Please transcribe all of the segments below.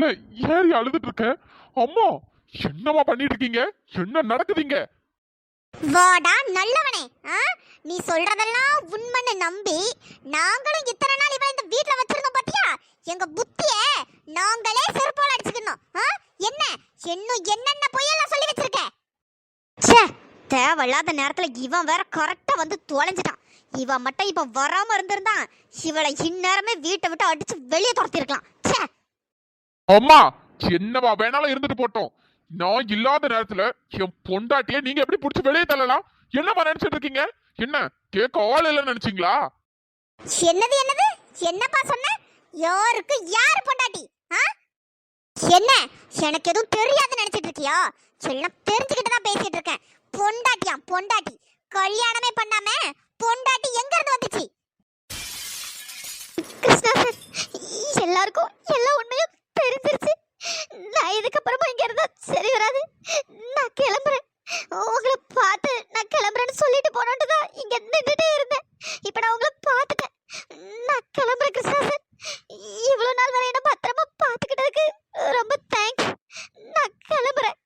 மேல ஏறி அழுதுட்டு இருக்க அம்மா என்னமா பண்ணிட்டு இருக்கீங்க என்ன நடக்குதுங்க? வாடா நல்லவனே ஆ? நீ சொல்றதெல்லாம் உண்மைன்னு நம்பி நாங்களும் இத்தனை நாள் இவன் இந்த வீட்ல வச்சிருந்தோம் பாத்தியா? எங்க புத்திய நாங்களே செருப்பால அடிச்சுக்கணும் ஆ? என்ன? இன்னும் என்னென்ன பொய்யெல்லாம் சொல்லி வச்சிருக்க? ச்சே தேவையில்லாத நேரத்துல இவன் வேற கரெக்டா வந்து தொலைஞ்சிட்டான். இவன் மட்டும் இப்ப வராம இருந்திருந்தான் இவளை இந்நேரமே வீட்டை விட்டு அடிச்சு வெளியே துரத்திருக்கலாம். அம்மா என்னவா வேணாலும் இருந்துட்டு போட்டோம். நான் இல்லாத நேரத்துல என் பொண்டாட்டிய நீங்க எப்படி புடிச்சு வெளியே தள்ளலாம்? என்னம்மா நினைச்சிட்டு இருக்கீங்க? என்ன கேட்க ஆள் இல்லைன்னு நினைச்சீங்களா? என்னது என்னது? என்னப்பா சொன்ன? யாருக்கு யார் பொண்டாட்டி? ஆ? என்ன எனக்கு எதுவும் தெரியாது நினைச்சிட்டு இருக்கியா? எல்லாம் தெரிஞ்சுக்கிட்டு தான் பேசிட்டு இருக்கேன். பொண்டாட்டியா பொண்டாட்டி? கல்யாணமே பண்ணாம பொண்டாட்டி எங்க இருந்து வந்துச்சு? கிருஷ்ணா எல்லாருக்கும் எல்லா உண்மையும் தெரிஞ்சிருச்சு. நான் இதுக்கப்புறமா இங்க இருந்தா சரி வராது. நான் கிளம்புறேன். உங்களை பார்த்து நான் கிளம்புறேன்னு சொல்லிட்டு போனோன்ட்டு தான் இங்க நின்றுட்டே இருந்தேன். இப்போ நான் உங்களை பார்த்துட்டேன். நான் கிளம்புறேன் கிருஷ்ணா சார் இவ்வளோ நாள் வரை என்ன பத்திரமா பார்த்துக்கிட்டதுக்கு ரொம்ப தேங்க்ஸ் நான் கிளம்புறேன்.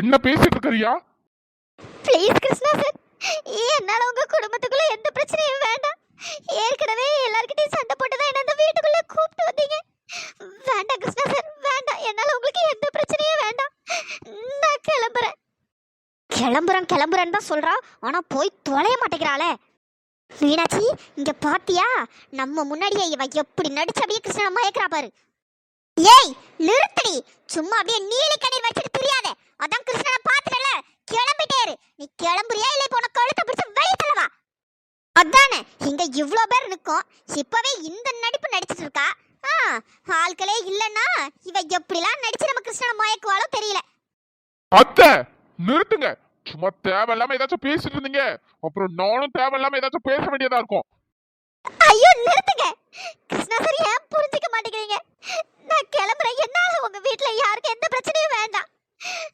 என்ன பேசிட்டு இருக்கறியா? ப்ளீஸ் கிருஷ்ணா சார் என்னால் உங்க குடும்பத்துக்குள்ள எந்த பிரச்சனையும் வேண்டாம். ஏற்கனவே எல்லார்கிட்டயும் சண்டை போட்டு தான் என்ன இந்த வீட்டுக்குள்ள கூப்பிட்டு வந்தீங்க வேண்டாம் கிருஷ்ணா சார் வேண்டாம் என்னால் உங்களுக்கு எந்த பிரச்சனையும் வேண்டாம் நான் கிளம்புறேன் கிளம்புறேன் கிளம்புறேன்னு தான் சொல்றா. ஆனால் போய் தொலைய மாட்டேங்கிறாளே. மீனாட்சி இங்க பாத்தியா? நம்ம முன்னாடியே இவ எப்படி நடிச்சு அப்படியே கிருஷ்ணனை மயக்கிறா பாரு. ஏய் நிறுத்தடி. சும்மா அப்படியே நீலி கண்ணீர் வச்சுட்டு தெரியாத. அதான் கிருஷ்ணனை பாத்துட்டல கிளம்பிட்டே இரு. நீ கிளம்புறியா இல்லை இப்போ உனக்கு கழுத்தை பிடிச்சு வெளியே தள்ளவா? அதானே. இங்க இவ்வளோ பேர் நிற்கும் இப்பவே இந்த நடிப்பு நடிச்சிட்டு இருக்கா? ஆ ஆட்களே இல்லைன்னா இவ எப்படிலாம் நடிச்சு நம்ம கிருஷ்ணனை மயக்குவாளோ தெரியல. அத்தை நிறுத்துங்க. சும்மா தேவையில்லாம ஏதாச்சும் பேசிட்டு இருந்தீங்க. அப்புறம் நானும் தேவையில்லாம ஏதாச்சும் பேச வேண்டியதா இருக்கும். ஐயோ நிறுத்துங்க. கிருஷ்ணா சார் ஏன் புரிஞ்சுக்க மாட்டேங்கிறீங்க? நான் கிளம்புறேன். என்னால உங்க வீட்ல யாருக்கும் எந்த பிரச்சனையும் வேண்டாம்.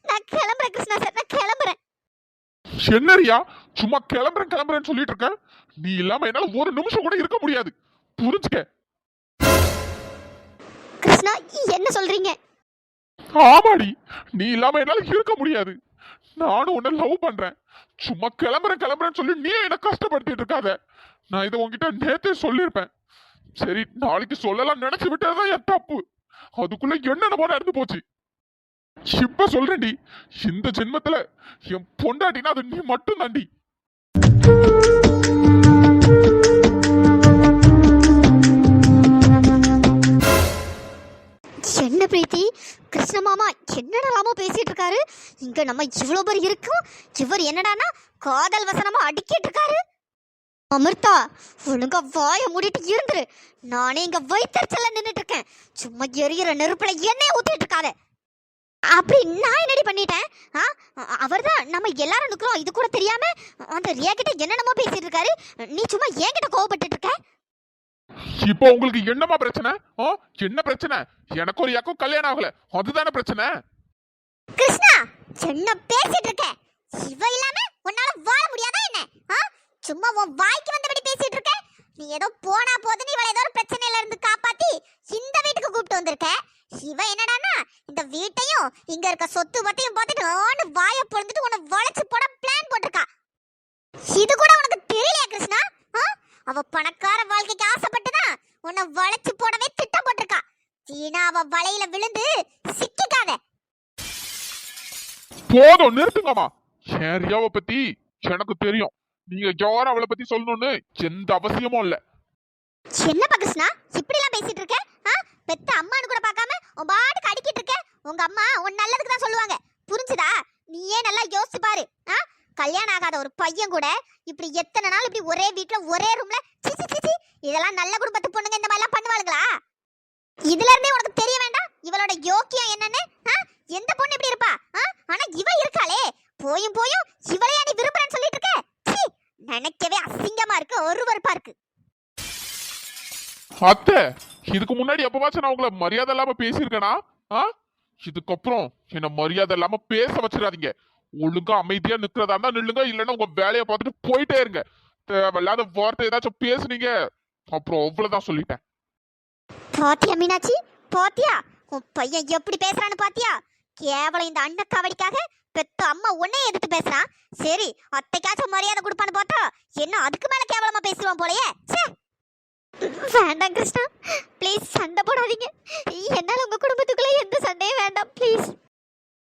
நான் கிளம்புறேன் கிருஷ்ணா சார் நான் கிளம்புறேன். என்ன ரியா சும்மா கிளம்புறேன் கிளம்புறேன்னு சொல்லிட்டு இருக்க? நீ இல்லாம என்னால ஒரு நிமிஷம் கூட இருக்க முடியாது. புரிஞ்சுக்க. கிருஷ்ணா என்ன சொல்றீங்க? ஆமாடி. நீ இல்லாம என்னால இருக்க முடியாது. நானும் உன்னை லவ் பண்றேன். சும்மா கிளம்புறேன் கிளம்புறேன்னு சொல்லி நீ என்ன கஷ்டப்படுத்திட்டு இருக்காத. நான் இதை உன்கிட்ட நேத்தே சொல்லியிருப்பேன். சரி நாளைக்கு சொல்லலாம் நினைச்சு விட்டதுதான் என் தப்பு. அதுக்குள்ள என்னென்னமோ நடந்து போச்சு? இப்ப சொல்றேன்டி இந்த ஜென்மத்துல என் பொண்டாட்டினா அது நீ மட்டும் தாண்டி என்ன பிரீத்தி? கிருஷ்ண மாமா என்னடாலாமோ பேசிட்டு இருக்காரு இங்க நம்ம இவ்வளோ பேர் இருக்கோம். இவர் என்னடானா காதல் வசனமா அடிக்கிட்டு இருக்காரு அமிர்தா ஒழுங்கா வாய மூடிட்டு இருந்துரு. நானே இங்க வைத்தறிச்சல நின்றுட்டு இருக்கேன் சும்மா எரியிற நெருப்புல எண்ணெய் ஊத்திட்டு இருக்காத அப்படி நான் என்னடி பண்ணிட்டேன்? ஆ அவர்தான் நம்ம எல்லாரும் நிற்கிறோம் இது கூட தெரியாம அந்த ரியா கிட்ட என்னென்னமோ பேசிட்டு இருக்காரு நீ சும்மா என்கிட்ட கோவப்பட்டுட்டு இருக்க இப்போ உங்களுக்கு என்னமா பிரச்சனை? ஓ என்ன பிரச்சனை? எனக்கு ஒரு யாக்கும் கல்யாணம் ஆகல. அதுதானே பிரச்சனை? கிருஷ்ணா என்ன பேசிட்டு இருக்க? இவ இல்லாம உன்னால வாழ முடியாதா என்ன? ஆ? சும்மா உன் வாய்க்கு வந்தபடி பேசிட்டு இருக்க? நீ ஏதோ போனா போதுன்னு இவளை ஏதோ ஒரு பிரச்சனையில இருந்து காப்பாத்தி இந்த வீட்டுக்கு கூப்பிட்டு வந்திருக்க? இவ என்னடான்னா இந்த வீட்டையும் இங்க இருக்க சொத்து பத்தையும் பார்த்துட்டு ஆண்டு வாய பொழுந்துட்டு உன்னை வளைச்சு போட பிளான் போட்டிருக்கா. இது கூட உனக்கு தெரியலையா கிருஷ்ணா? அவ பணக்கார வாழ்க்கைக்கு ஆசைப்பட்டுதான் உன்னை வளைச்சு போடவே திட்டம் போட்டிருக்கா. வீணா அவ வலையில விழுந்து சிக்கிக்காத. போதும் நிறுத்துங்கம்மா. என் ரியாவை பத்தி எனக்கு தெரியும். நீங்க யாரும் அவளை பத்தி சொல்லணும்னு எந்த அவசியமும் இல்ல. என்னப்பா கிருஷ்ணா இப்படி எல்லாம் பேசிட்டு இருக்க? பெத்த அம்மான்னு கூட பார்க்காம உன் பாட்டுக்கு அடிக்கிட்டு இருக்க? உங்க அம்மா உன் நல்லதுக்கு தான் சொல்லுவாங்க. புரிஞ்சுதா? நீயே நல்லா யோசிச்சு பாரு. ஆ? கல்யாணம் ஆகாத ஒரு பையன் கூட இப்படி எத்தனை நாள் இப்படி ஒரே வீட்ல ஒரே ரூம்ல சி சி, இதெல்லாம் நல்ல குடும்பத்து பொண்ணுங்க இந்த மாதிரிலாம் பண்ணுவாளுங்களா? இதுல இருந்தே உனக்கு தெரிய வேண்டாம். இவளோட யோக்கியம் என்னன்னு எந்த பொண்ணு இப்படி இருப்பா? ஆனா இவ இருக்காளே. போயும் போயும் இவளையா நீ விரும்புறேன்னு சொல்லிட்டு இருக்க? சீ, நினைக்கவே அசிங்கமா இருக்கு ஒருவருப்பா இருக்கு. அத்தை இதுக்கு முன்னாடி எப்பவாச்சும் நான் உங்களை மரியாதை இல்லாம பேசியிருக்கேனா? ஆ? இதுக்கப்புறம் என்ன மரியாதை இல்லாம பேச வச்சிடாதீங்க. ஒழுங்கா அமைதியா நிக்கிறதா இருந்தா நில்லுங்க. இல்லைன்னா உங்க வேலையை பார்த்துட்டு போயிட்டே இருங்க. தேவையில்லாத வார்த்தை ஏதாச்சும் பேசுனீங்க. அப்புறம் அவ்வளவுதான் சொல்லிட்டேன். பாத்தியா மீனாட்சி? பாத்தியா? உன் பையன் எப்படி பேசுறான்னு பாத்தியா? கேவலம் இந்த அண்ணன் கவடிக்காக பெத்த அம்மா உன்னே எதிர்த்து பேசுறான் சரி அத்தைக்காச்சும் மரியாதை கொடுப்பான்னு பார்த்தா என்ன அதுக்கு மேல கேவலமா பேசுவான் போலயே? சே வேண்டாம் கிருஷ்ணா. ப்ளீஸ் சண்டை போடாதீங்க. என்னால உங்க குடும்பத்துக்குள்ள எந்த சண்டையும் வேண்டாம். ப்ளீஸ்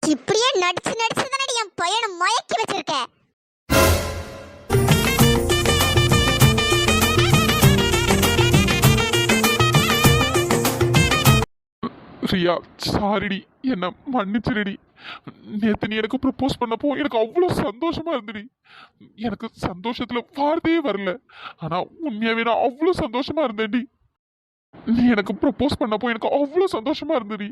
இப்படியே நடிச்சு நடிச்சு என் பையனை மயக்கி வச்சிருக்க. ரியா சாரிடி. என்ன மன்னிச்சிருடி. நேத்து நீ எனக்கு ப்ரப்போஸ் பண்ணப்போ எனக்கு அவ்வளோ சந்தோஷமா இருந்துடி. எனக்கு சந்தோஷத்துல வார்த்தையே வரல. ஆனா உண்மையாவே நான் அவ்வளோ சந்தோஷமா இருந்தேன்டி. நீ எனக்கு ப்ரப்போஸ் பண்ணப்போ எனக்கு அவ்வளோ சந்தோஷமா இருந்துடி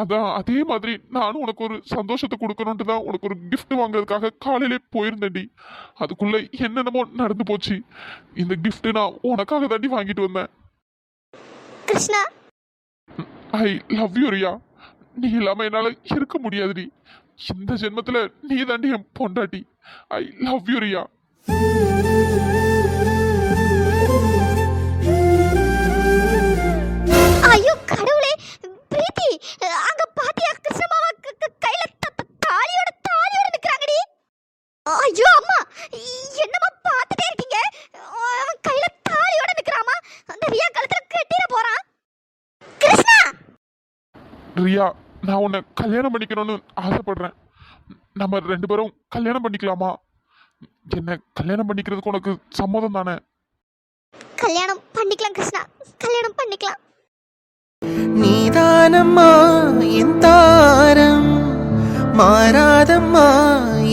அதான் அதே மாதிரி நானும் உனக்கு ஒரு சந்தோஷத்தை கொடுக்கணுன்ட்டு தான் உனக்கு ஒரு gift வாங்குறதுக்காக காலையிலே போயிருந்தேன்டி. அதுக்குள்ள என்னென்னமோ நடந்து போச்சு. இந்த gift நான் உனக்காக தாண்டி வாங்கிட்டு வந்தேன். Krishna? I love you Riya. நீ இல்லாம என்னால இருக்க முடியாதுடி. இந்த ஜென்மத்துல நீ தாண்டி என் பொண்டாட்டி. I love you Riya. Riya நான் உன்னை கல்யாணம் பண்ணிக்கணும்னு ஆசைப்படுறேன். நம்ம ரெண்டு பேரும் கல்யாணம் பண்ணிக்கலாமா? என்ன கல்யாணம் பண்ணிக்கிறதுக்கு உனக்கு சம்மதம் தானே? கல்யாணம் பண்ணிக்கலாம் கிருஷ்ணா. கல்யாணம் பண்ணிக்கலாம். நீதானம்மா என் தாரம். மாறாதம்மா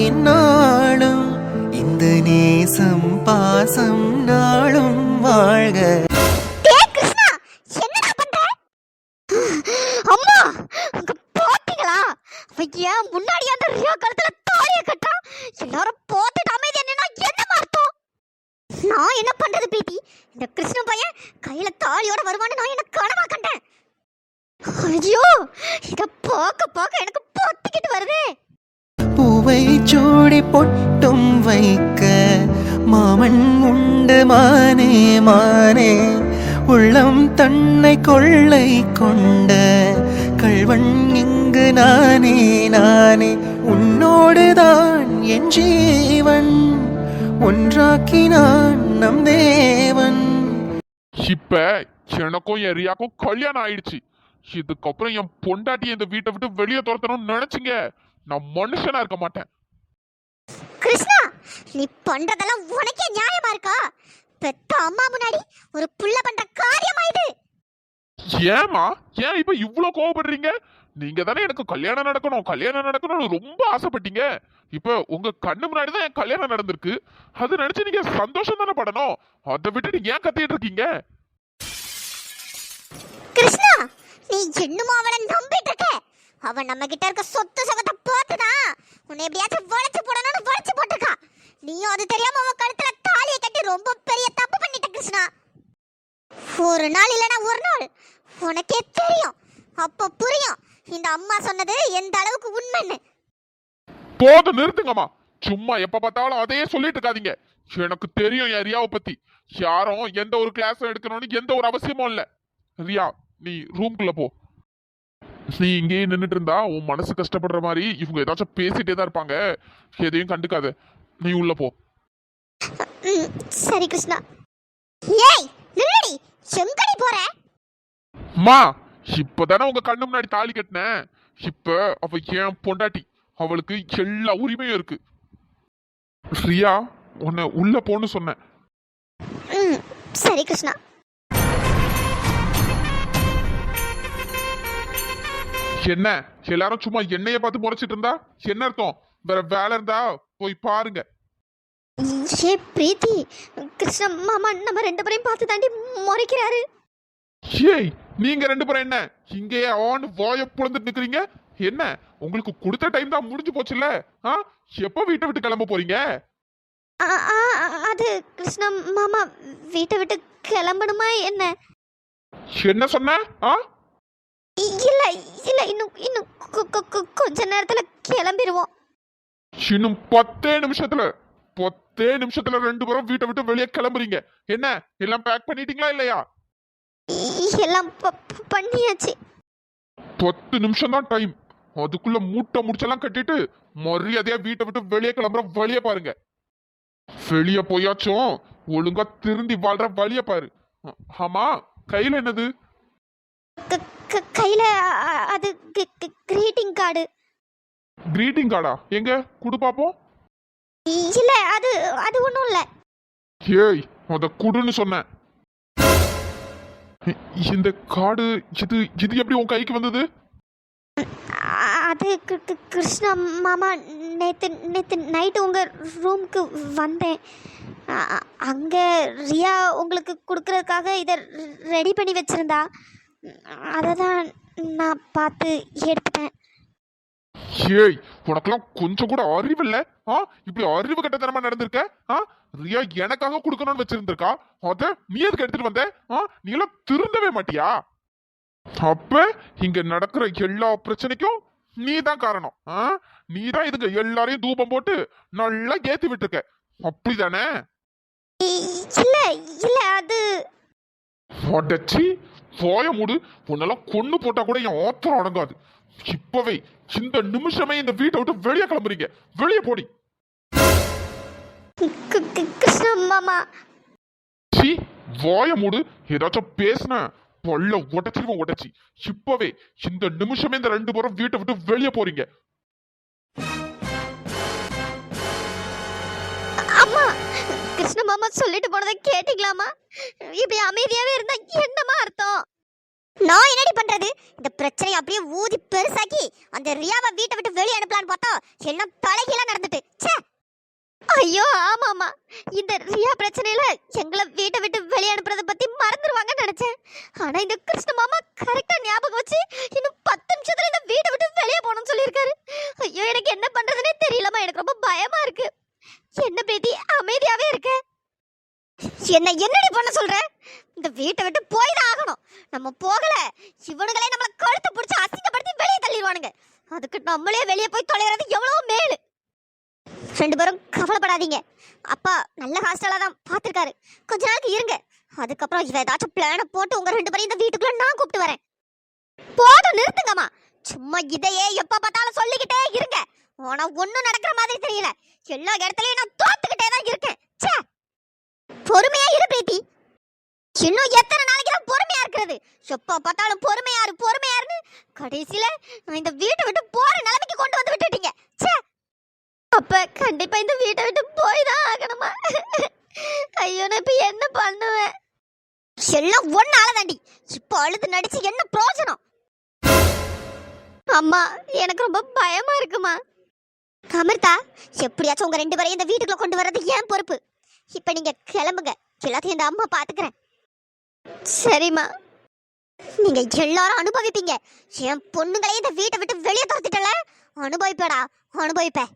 என்னாலும் இந்த நேசம் பாசம் நாளும் வாழ்க டேய் கிருஷ்ணா என்னடா பண்ற அம்மா அங்க பாத்தீங்களா அவன் ஏன் முன்னாடி அந்த ரியா கழுத்துல தாலியை கட்டான் எல்லாரும் போட்டுட்டு அமைதி என்னன்னா என்ன அர்த்தம்? நான் என்ன பண்றது பிரீத்தி? இந்த கிருஷ்ண பையன் கையில தாலியோட வருவான்னு நான் என்ன கனவா கண்டேன்? ஐயோ இத பார்க்க பார்க்க எனக்கு பொத்திக்கிட்டு வருதே. பூவை சூடி பொட்டும் வைக்க மாமன் உண்டு மானே மானே. உள்ளம் தன்னை கொள்ளை கொண்ட கள்வன் இங்கு நானே நானே உன்னோடுதான் என் ஜீவன். ஒன்றாக்கினான் நம் தேவன். இப்ப எனக்கும் என் ரியாக்கும் கல்யாணம் ஆயிடுச்சு. இதுக்கப்புறம் என் பொண்டாட்டி இந்த வீட்டை விட்டு வெளியே துரத்தணும்னு நினைச்சீங்க. நான் மனுஷனா இருக்க மாட்டேன். கிருஷ்ணா நீ பண்றதெல்லாம் உனக்கே நியாயமா இருக்கா? பெத்த அம்மா முன்னாடி ஒரு புள்ள பண்ற காரியமா இது? ஏமா ஏன் இப்ப இவ்ளோ கோவப்படுறீங்க? நீங்க தானே எனக்கு கல்யாணம் நடக்கணும் கல்யாணம் நடக்கணும்னு ரொம்ப ஆசைப்பட்டீங்க. இப்ப உங்க கண்ணு முன்னாடி தான் என் கல்யாணம் நடந்திருக்கு. அது நினைச்சு நீங்க சந்தோஷம் தானே படணும்? அதை விட்டுட்டு ஏன் கத்திட்டு இருக்கீங்க? கிருஷ்ணா நீ இன்னும் அவளை நம்பிட்டு இருக்க. அவன் நம்ம கிட்ட இருக்க சொத்து சுகத்தை பார்த்துதான். உன்னை எப்படியாச்சும் வளைச்சு போடணும்னு வளைச்சு போட்டிருக்கா. நீயும் அது தெரியாம அவன் கழுத்துல தாலியை கட்டி ரொம்ப பெரிய தப்பு பண்ணிட்ட கிருஷ்ணா. ஒரு நாள் இல்லைன்னா ஒரு நாள். உனக்கே தெரியும். அப்போ புரியும். இந்த அம்மா சொன்னது எந்த அளவுக்கு உண்மைன்னு. போதும் நிறுத்துங்கம்மா. சும்மா எப்ப பார்த்தாலும் அதையே சொல்லிட்டு இருக்காதீங்க. எனக்கு தெரியும் என் ரியாவை பத்தி. யாரும் எந்த ஒரு கிளாஸ் எடுக்கணும்னு எந்த ஒரு அவசியமும் இல்ல. ரியா நீ ரூம்குள்ள போ. நீ இங்கேயே நின்னுட்டு இருந்தா உன் மனசு கஷ்டப்படுற மாதிரி இவங்க ஏதாச்சும் பேசிட்டே தான் இருப்பாங்க. எதையும் கண்டுக்காத. நீ உள்ள போ. சரி கிருஷ்ணா. ஏய் நில்லடி. எங்கடி போற? மா இப்பதானே உங்க கண்ணு முன்னாடி தாலி கட்டினேன் இப்ப அவ ஏன் பொண்டாட்டி அவளுக்கு எல்லா உரிமையும் இருக்கு. ரியா உன்னை உள்ள போன்னு சொன்னேன் சரி கிருஷ்ணா. என்ன? எல்லாரும் சும்மா என்னைய பார்த்து முறைச்சிட்டு இருந்தா? என்ன அர்த்தம்? வேற வேலை இருந்தா போய் பாருங்க. ஏ பிரீத்தி கிருஷ்ண மாமா நம்ம ரெண்டு பேரையும் பார்த்து தாண்டி முறைக்கிறாரு. ஏய் நீங்க ரெண்டு பேரும் என்ன? இங்கேயே ஆன் வாய புலந்துட்டு நிக்கிறீங்க? என்ன? உங்களுக்கு கொடுத்த டைம் தான் முடிஞ்சு போச்சுல்ல? ஆ? எப்போ வீட்டை விட்டு கிளம்ப போறீங்க? அது கிருஷ்ண மாமா வீட்டை விட்டு கிளம்பணுமா என்ன? என்ன சொன்ன? ஆ? இல்ல இல்ல இன்னும் இன்னும் கொஞ்ச நேரத்துல கிளம்பிடுவோம் இன்னும் பத்தே நிமிஷத்துல பத்தே நிமிஷத்துல ரெண்டு பேரும் வீட்டை விட்டு வெளியே கிளம்புறீங்க. என்ன? எல்லாம் பேக் பண்ணிட்டீங்களா இல்லையா? எல்லாம் பண்ணியாச்சு. பத்து நிமிஷம் தான் டைம் அதுக்குள்ள மூட்டை முடிச்செல்லாம் கட்டிட்டு மரியாதையா வீட்டை விட்டு வெளியே கிளம்புற வழிய பாருங்க. வெளிய போயாச்சும் ஒழுங்கா திருந்தி வாழ்ற வழிய பாரு. ஆமா கையில என்னது? கையில அது கிரீட்டிங் கார்டு கிரீட்டிங் கார்டா எங்க? குடு பாப்போம். இல்ல அது அது ஒண்ணும் இல்ல. ஏய் அத குடுன்னு சொன்னேன். இந்த கார்டு இது இது எப்படி உன் கைக்கு வந்தது? அது கிருஷ்ணா மாமா நேத்து நேத்து நைட்டு உங்க ரூமுக்கு வந்தேன். அங்க ரியா உங்களுக்கு கொடுக்கறதுக்காக இதை ரெடி பண்ணி வச்சிருந்தா. அதை தான் நான் பார்த்து எடுத்துட்டேன். ஏய் உனக்கெல்லாம் கொஞ்சம் கூட அறிவு இல்ல? ஆ இப்படி அறிவு கட்டத்தனமா நடந்திருக்க? ஆ ரியா எனக்காக கொடுக்கணும்னு வச்சிருந்திருக்கா? அத நீ எதுக்கு எடுத்துட்டு வந்த? நீ எல்லாம் திருந்தவே மாட்டியா? அப்ப இங்க நடக்கிற எல்லா பிரச்சனைக்கும் நீ தான் காரணம். நீ தான் இதுங்க எல்லாரையும் தூபம் போட்டு நல்லா ஏத்தி விட்டுருக்க. அப்படிதானே? இல்ல இல்ல அது உடச்சி போய மூடு. உன்னெல்லாம் கொன்னு போட்டா கூட என் ஓத்திரம் அடங்காது. இப்பவே இந்த நிமிஷமே இந்த வீட்டை விட்டு வெளியே கிளம்புறீங்க. வெளியே போடி. மாமா சி வாய மூடு. ஏதாச்சும் பேசுன. பல்ல உடச்சிருவோம் உடச்சி. இப்பவே இந்த நிமிஷமே இந்த ரெண்டு பேரும் வீட்டை விட்டு வெளியே போறீங்க. அம்மா கிருஷ்ண மாமா சொல்லிட்டு போனதை கேட்டீங்களாமா? இப்படி அமைதியாவே இருந்தா என்னமா அர்த்தம்? நான் என்னடி பண்றது? இந்த பிரச்சனையை அப்படியே ஊதி பெருசாக்கி அந்த ரியாவை வீட்டை விட்டு வெளியே அனுப்பலான்னு பார்த்தா எல்லாம் தலைகீழா நடந்துட்டு. ச்சே! ஐயோ ஆமாமா இந்த ரியா பிரச்சனையில எங்களை வீட்டை விட்டு வெளியே அனுப்புறத பத்தி மறந்துடுவாங்கன்னு நினைச்சேன். ஆனா இந்த கிருஷ்ண மாமா கரெக்டா ஞாபகம் வச்சு இன்னும் பத்து நிமிஷத்துல இந்த வீட்டை விட்டு வெளியே போகணும்னு சொல்லியிருக்காரு. ஐயோ எனக்கு என்ன பண்றதுனே தெரியலமா எனக்கு ரொம்ப பயமா இருக்கு. என்ன பிரீத்தி அமைதியாவே இருக்க. என்ன என்னடி பண்ண சொல்ற? இந்த வீட்டை விட்டு போய் தான் ஆகணும். நம்ம போகல. இவனுங்களே நம்மளை கழுத்து பிடிச்சி அசிங்கப்படுத்தி வெளியே தள்ளிடுவானுங்க. அதுக்கு நம்மளே வெளியே போய் தொலைகிறது எவ்வளோ மேலு. ரெண்டு பேரும் கவலைப்படாதீங்க. அப்பா நல்ல ஹாஸ்டலாக தான் பார்த்துருக்காரு. கொஞ்ச நாளைக்கு இருங்க. அதுக்கப்புறம் இவ ஏதாச்சும் பிளானை போட்டு உங்கள் ரெண்டு பேரும் இந்த வீட்டுக்குள்ள நான் கூப்பிட்டு வரேன். போதும் நிறுத்துங்கம்மா. சும்மா இதையே எப்போ பார்த்தாலும் சொல்லிக்கிட்டே இருங்க. ஆனால் ஒன்றும் நடக்கிற மாதிரி தெரியல. எல்லா இடத்துலையும் நான் தோத்துக்கிட்டே தான் இருக்கேன். ச்சே. பொறுமையா இரு பிரீத்தி. இன்னும் எத்தனை நாளைக்கு தான் பொறுமையா இருக்கிறது? எப்போ பார்த்தாலும் பொறுமையாரு பொறுமையாருன்னு கடைசியில் நான் இந்த வீட்டை விட்டு போகிற நிலைமைக்கு கொண்டு வந்து விட்டுட்டீங்க. ச்சே. அப்ப கண்டிப்பா இந்த வீட்டை விட்டு போய் தான் ஆகணுமா? ஐயோ நான் இப்ப என்ன பண்ணுவேன்? எல்லாம் ஒன்னால தாண்டி இப்ப அழுது நடிச்சு என்ன பிரோஜனம்? அம்மா எனக்கு ரொம்ப பயமா இருக்குமா? அமிர்தா எப்படியாச்சும் உங்க ரெண்டு பேரையும் இந்த வீட்டுக்குள்ள கொண்டு வர்றது ஏன் பொறுப்பு. இப்ப நீங்க கிளம்புங்க. எல்லாத்தையும் இந்த அம்மா பாத்துக்கிறேன். சரிம்மா. நீங்க எல்லாரும் அனுபவிப்பீங்க. என் பொண்ணுங்களையும் இந்த வீட்டை விட்டு வெளியே துரத்திட்டல. அனுபவிப்படா அனுபவிப்பேன்.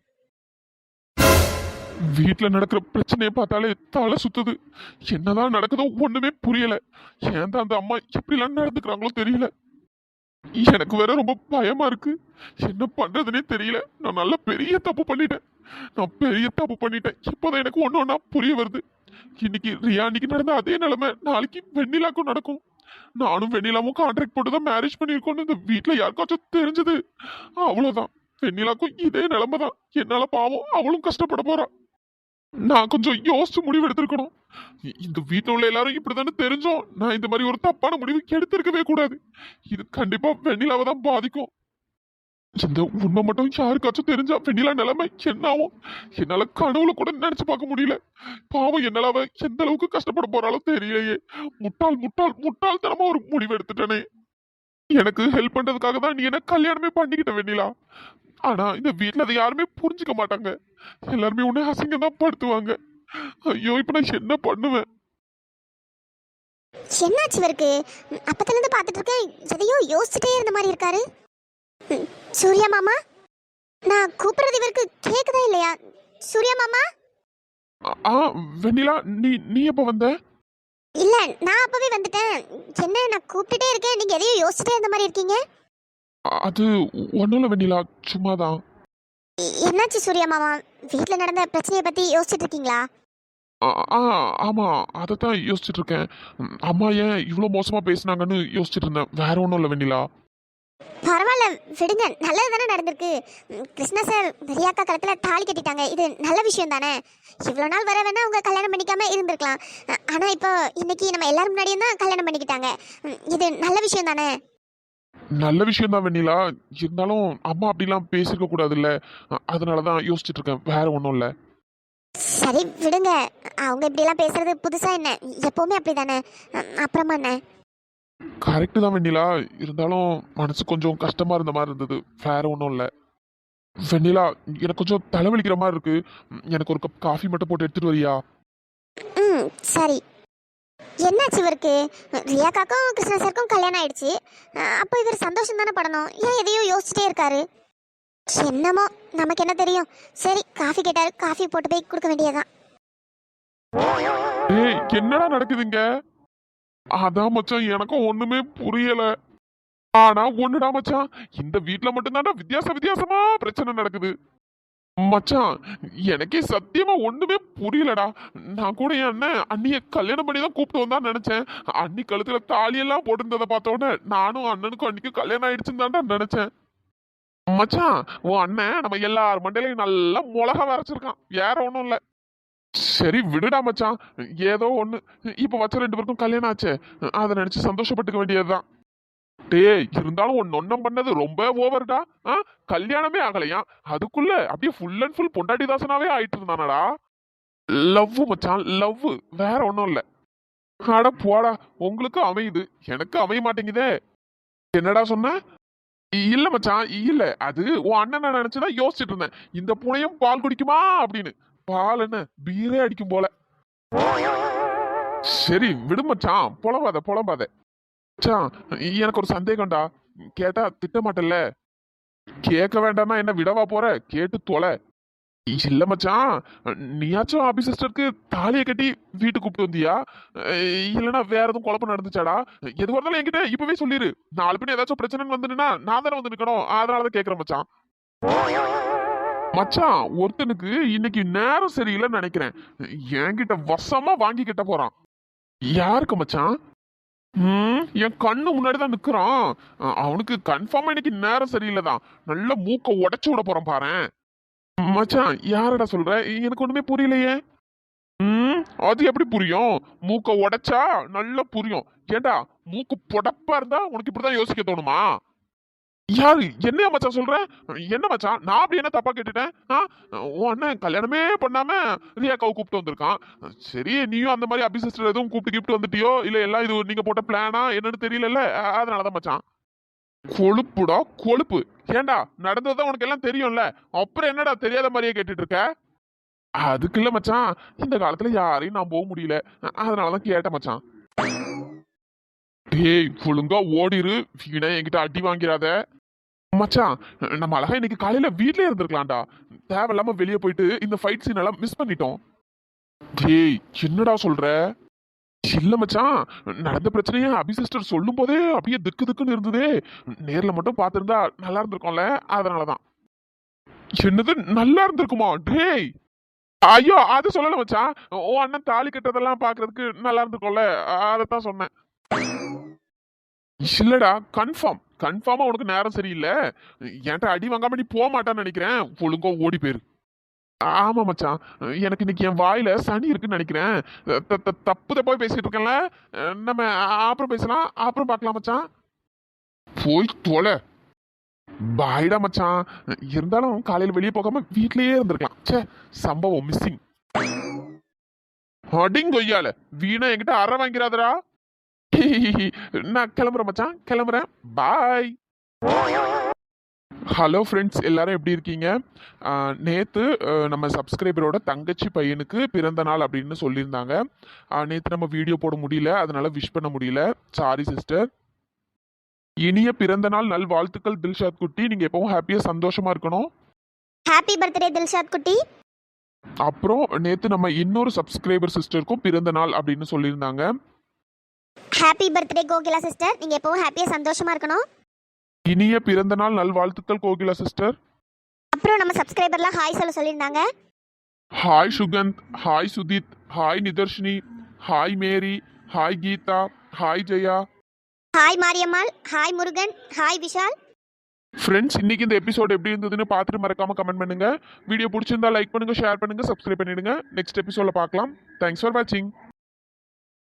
வீட்டில் நடக்கிற பிரச்சனையை பார்த்தாலே தலை சுத்துது. என்னதான் நடக்குதோ ஒண்ணுமே புரியல. ஏன் அந்த அம்மா எப்படிலாம் நடந்துக்கிறாங்களோ தெரியல. எனக்கு வேற ரொம்ப பயமா இருக்கு. என்ன பண்றதுனே தெரியல. நான் நல்ல பெரிய தப்பு பண்ணிட்டேன். நான் பெரிய தப்பு பண்ணிட்டேன். இப்போதான் எனக்கு ஒன்று ஒன்றா புரிய வருது. இன்னைக்கு ரியா அன்னைக்கு நடந்த அதே நிலைமை நாளைக்கு வெண்ணிலாக்கும் நடக்கும். நானும் வெண்ணிலாவும் கான்ட்ராக்ட் போட்டு தான் மேரேஜ் பண்ணியிருக்கோம்னு இந்த வீட்டில் யாருக்காச்சும் தெரிஞ்சது. அவ்வளோதான் வெண்ணிலாக்கும் இதே நிலைமை தான் என்னால் பாவம் அவளும் கஷ்டப்பட போகிறான் நான் கொஞ்சம் யோசிச்சு முடிவு எடுத்திருக்கணும். இந்த வீட்டில் உள்ள எல்லாரும் இப்படிதானே தெரிஞ்சோம். நான் இந்த மாதிரி ஒரு தப்பான முடிவு எடுத்திருக்கவே கூடாது. இது கண்டிப்பா வெண்ணிலாவை தான் பாதிக்கும். இந்த உண்மை மட்டும் யாருக்காச்சும் தெரிஞ்சா வெண்ணிலா நிலைமை என்ன ஆகும் என்னால கனவுல கூட நினைச்சு பார்க்க முடியல. பாவம் என்னால அவ எந்த அளவுக்கு கஷ்டப்பட போறாலும் தெரியலையே. முட்டாள் முட்டாள் முட்டாள்தனமா ஒரு முடிவு எடுத்துட்டேனே. எனக்கு ஹெல்ப் பண்றதுக்காக தான் நீ என்ன கல்யாணமே பண்ணிக்கிட்ட வெண்ணிலா. ஆனா இந்த வீட்ல அதை யாருமே புரிஞ்சுக்க மாட்டாங்க. எல்லாருமே உன்னை அசிங்கம் தான் படுத்துவாங்க. ஐயோ இப்ப நான் என்ன பண்ணுவேன்? என்னாச்சு இவருக்கு? அப்பத்துல இருந்து பார்த்துட்டு இருக்கேன். எதையோ யோசிச்சுட்டே இருந்த மாதிரி இருக்காரு. சூர்யா மாமா? நான் கூப்பிடுறது இவருக்கு கேக்குதா இல்லையா? சூர்யா மாமா? ஆ- ஆ வெண்ணிலா நீ நீ எப்ப வந்த? இல்ல நான் அப்பவே வந்துட்டேன். என்ன நான் கூப்பிட்டுட்டே இருக்கேன். நீங்க எதையோ யோசிச்சுட்டே இருந்த மாதிரி இருக்கீங்க? அது ஒண்ணும் இல்ல வெண்ணிலா சும்மாதான். எ- என்னாச்சு சூர்யா மாமா? வீட்டில் நடந்த பிரச்சனையை பற்றி யோசிச்சுட்டு இருக்கீங்களா? ஆ ஆ, ஆமா அதை தான் யோசிச்சுட்டு இருக்கேன். அம்மா ஏன் இவ்வளோ மோசமா பேசுனாங்கன்னு யோசிச்சுட்டு இருந்தேன். வேற ஒன்றும் இல்லை வெண்ணிலா. விடுங்க நல்லது தானே நடந்திருக்கு கிருஷ்ணா சார் ரியாக்கா கழுத்தில் தாலி கட்டிட்டாங்க. இது நல்ல விஷயம் தானே? இவ்வளோ நாள் வர வேணா அவங்க கல்யாணம் பண்ணிக்காம இருந்திருக்கலாம். அ- ஆனா இப்போ இன்னைக்கு நம்ம எல்லாரும் முன்னாடியும் தான் கல்யாணம் பண்ணிக்கிட்டாங்க. இது நல்ல விஷயம் தானே? நல்ல விஷயம் தான் வெண்ணிலா. இருந்தாலும் அம்மா அப்படிலாம் பேசிருக்க கூடாதுல்ல. அதனால தான் யோசிச்சுட்டு இருக்கேன். வேற ஒன்றும் இல்லை. சரி விடுங்க. அவங்க இப்படிலாம் பேசுறது புதுசா என்ன? எப்பவுமே அப்படிதானே? ம், அப்புறமா என்ன? கரெக்டு தான் வெண்ணிலா. இருந்தாலும் மனசு கொஞ்சம் கஷ்டமா இருந்த மாதிரி இருந்தது. வேற ஒன்றும் இல்லை. வெண்ணிலா எனக்கு கொஞ்சம் தலைவலிக்கிற மாதிரி இருக்கு. எனக்கு ஒரு கப் காஃபி மட்டும் போட்டு எடுத்துட்டு வரியா? ம் சரி. என்னாச்சு இவருக்கு? ரியாக்காக்கும் கிருஷ்ணா சாருக்கும் கல்யாணம் ஆயிடுச்சு. அப்போ இவர் சந்தோஷம் தானே படணும். ஏன் எதையும் யோசிச்சுட்டே இருக்காரு? என்னமோ நமக்கு என்ன தெரியும்? சரி காஃபி கேட்டாரு. காஃபி போட்டு போய் கொடுக்க வேண்டியதுதான். ஏய் என்னடா நடக்குதுங்க அதான் மச்சான் எனக்கும் ஒண்ணுமே புரியல. ஆனா ஒண்ணுடா மச்சான் இந்த வீட்ல மட்டும்தான்டா வித்தியாச வித்தியாசமா பிரச்சனை நடக்குது. மச்சான் எனக்கே சத்தியமா ஒண்ணுமே புரியலடா. நான் கூட என் அண்ணன் அண்ணிய கல்யாணம் பண்ணி தான் கூப்பிட்டு வந்தா நினைச்சேன். அண்ணி கழுத்துல தாலியெல்லாம் போட்டிருந்ததை பார்த்த உடனே நானும் அண்ணனுக்கும் அன்னைக்கும் கல்யாணம் ஆயிடுச்சுன்னு தான்டா நினைச்சேன். மச்சான் உன் அண்ணன் நம்ம எல்லார் மண்டையிலையும் நல்லா மிளகா வரைச்சிருக்கான் வேற ஒண்ணும் இல்லை. சரி விடுடா மச்சான். ஏதோ ஒன்று இப்போ வச்ச ரெண்டு பேருக்கும் கல்யாணம் ஆச்சே. அதை நினச்சி சந்தோஷப்பட்டுக்க வேண்டியதுதான். டேய் இருந்தாலும் ஒன்று நொன்னம் பண்ணது ரொம்ப ஓவர்டா. ஆ? கல்யாணமே ஆகலையா? அதுக்குள்ள அப்படியே ஃபுல் அண்ட் ஃபுல் பொண்டாட்டி தாசனாவே ஆயிட்டு இருந்தானடா. லவ் மச்சான் லவ் வேற ஒன்றும் இல்லை. அட போடா உங்களுக்கு அமையுது. எனக்கு அமைய மாட்டேங்குதே. என்னடா சொன்ன? இல்ல மச்சான் இல்ல. அது உன் அண்ணனை நினைச்சுதான் யோசிச்சுட்டு இருந்தேன். இந்த பூனையும் பால் குடிக்குமா அப்படின்னு. பால் என்ன? பீரே அடிக்கும் போல. சரி விடு மச்சான். புலம்பாத புலம்பாத. மச்சான் எனக்கு ஒரு சந்தேகம்டா. கேட்டா திட்ட மாட்டல்ல? கேட்க வேண்டாம்னா என்ன விடவா போற? கேட்டு தொலை. இல்ல மச்சான் நீயாச்சும் ஆபீஸ் சிஸ்டருக்கு தாலியை கட்டி வீட்டுக்கு கூப்பிட்டு வந்தியா? இல்லைன்னா வேற எதுவும் குழப்பம் நடந்துச்சாடா? எதுவாக இருந்தாலும் என்கிட்ட இப்பவே சொல்லிரு. நாலு பேர் ஏதாச்சும் பிரச்சனை வந்துட்டுனா நான் தானே வந்து நிக்கணும். அதனாலதான் கேக்குறேன் மச்சான். மச்சான் ஒருத்தனுக்கு இன்னைக்கு நேரம் சரியில்லைன்னு நினைக்கிறேன். என்கிட்ட வசமா வாங்கி கிட்ட போறான். யாருக்கு மச்சான்? ம் என் கண்ணு முன்னாடி தான் நிற்கிறான் அவனுக்கு கன்ஃபார்மா இன்னைக்கு நேரம் சரியில்லைதான். நல்ல மூக்க உடச்சு விட போறான் பாரேன் மச்சான் யாரடா சொல்ற? எனக்கு ஒண்ணுமே புரியலையே. ம் அது எப்படி புரியும்? மூக்க உடைச்சா நல்லா புரியும். ஏண்டா மூக்கு புடப்பா இருந்தா உனக்கு இப்படிதான் யோசிக்க தோணுமா? யாரு என்ன மச்சான் சொல்ற? என்ன மச்சான்? நான் அப்படி என்ன தப்பா கேட்டுட்டேன்? ஆ உன் அண்ணன் கல்யாணமே பண்ணாம ரியாக்காவை கூப்பிட்டு வந்திருக்கான். சரி நீயும் அந்த மாதிரி அபிசிஸ்டர் எதுவும் கூப்பிட்டு கிப்ட்டு வந்துட்டியோ? இல்ல எல்லாம் இது நீங்க போட்ட பிளானா என்னன்னு தெரியலல்ல? அதனாலதான் மச்சான். கொழுப்புடா கொழுப்பு. ஏண்டா நடந்ததுதான் உனக்கு எல்லாம் தெரியும்ல? அப்புறம் என்னடா தெரியாத மாதிரியே கேட்டுட்டு இருக்க அதுக்கு இல்ல மச்சான். இந்த காலத்துல யாரையும் நான் போக முடியல. அதனாலதான் கேட்டேன் மச்சான். டேய் ஒழுங்கா ஓடிரு. வீணா என்கிட்ட அடி வாங்கிறாத. மச்சான் நம்ம அழகா இன்னைக்கு காலையில வீட்லயே இருந்திருக்கலாம்டா. தேவையில்லாம வெளியே போயிட்டு இந்த ஃபைட் சீன் எல்லாம் மிஸ் பண்ணிட்டோம். டேய் என்னடா சொல்ற? இல்ல மச்சான் நடந்த பிரச்சனையே அபி சிஸ்டர் சொல்லும் போதே அப்படியே திக்கு திக்குன்னு இருந்ததே. நேர்ல மட்டும் பார்த்துருந்தா நல்லா இருந்திருக்கும்ல அதனாலதான். என்னது நல்லா இருந்திருக்குமா? டேய்! ஐயோ அது சொல்லல மச்சான். ஓ அண்ணன் தாலி கட்டுறதெல்லாம் பாக்குறதுக்கு நல்லா இருந்திருக்கும்ல அதைத்தான் சொன்னேன். இல்லடா கன்ஃபார்ம் கன்ஃபார்மா உனக்கு நேரம் சரியில்லை. என்கிட்ட அடி வாங்காம நீ போக மாட்டான்னு நினைக்கிறேன். ஒழுங்கா ஓடி போயிரு. ஆமா மச்சான். எனக்கு இன்னைக்கு என் வாயில சனி இருக்குன்னு நினைக்கிறேன். த- த- தப்பு தப்பா பேசிட்டு இருக்கேன்ல. நம்ம அப்புறம் பேசலாம். அப்புறம் பார்க்கலாம் மச்சான். போய் தொலை. பாய்டா மச்சான். இருந்தாலும் காலையில் வெளியே போகாம வீட்லயே இருந்திருக்கலாம். ச்சே சம்பவம் மிஸ்ஸிங் அடிங்கொய்யால வீணா என்கிட்ட அற வாங்கிறாதடா. நான் கிளம்புறேன் மச்சான். கிளம்புறேன். பாய் ஹலோ ஃப்ரெண்ட்ஸ் எல்லாரும் எப்படி இருக்கீங்க? ஆஹ் நம்ம சப்ஸ்கிரைபரோட தங்கச்சி பையனுக்கு பிறந்த நாள் அப்படின்னு சொல்லியிருந்தாங்க. நேத்து நம்ம வீடியோ போட முடியல. அதனால விஷ் பண்ண முடியல. சாரி சிஸ்டர் இனிய பிறந்த நாள் நல் வாழ்த்துக்கள் தில்ஷாத் குட்டி. நீங்க எப்பவும் ஹாப்பியா சந்தோஷமா இருக்கணும். ஹாப்பி பர்த்டே தில்ஷாத் குட்டி. அப்புறம் நேத்து நம்ம இன்னொரு சப்ஸ்கிரைபர் சிஸ்டருக்கும் பிறந்த நாள் அப்படின்னு சொல்லியிருந்தாங்க. ஹாப்பி பர்த்டே கோகிலா சிஸ்டர் நீங்க எப்பவும் ஹாப்பியா சந்தோஷமா இருக்கணும். இனிய பிறந்த நாள் நல்வாழ்த்துக்கள் கோகிலா சிஸ்டர் அப்புறம் நம்ம சப்ஸ்கிரைபர்லாம் ஹாய் சொல்ல சொல்லியிருந்தாங்க. Hi Sukanth hi Sudhith hi Nitharshini hi Mary hi Geetha hi Jaya hi Mariammal hi Murugan hi Vishal friends இன்னைக்கு இந்த எபிசோட் எப்படி இருந்ததுன்னு பார்த்துட்டு மறக்காம கமெண்ட் பண்ணுங்க. வீடியோ பிடிச்சிருந்தா லைக் பண்ணுங்க ஷேர் பண்ணுங்க சப்ஸ்கிரைப் பண்ணிடுங்க. நெக்ஸ்ட் எபிசோட பார்க்கலாம். தேங்க்ஸ் ஃபார் வாட்சிங்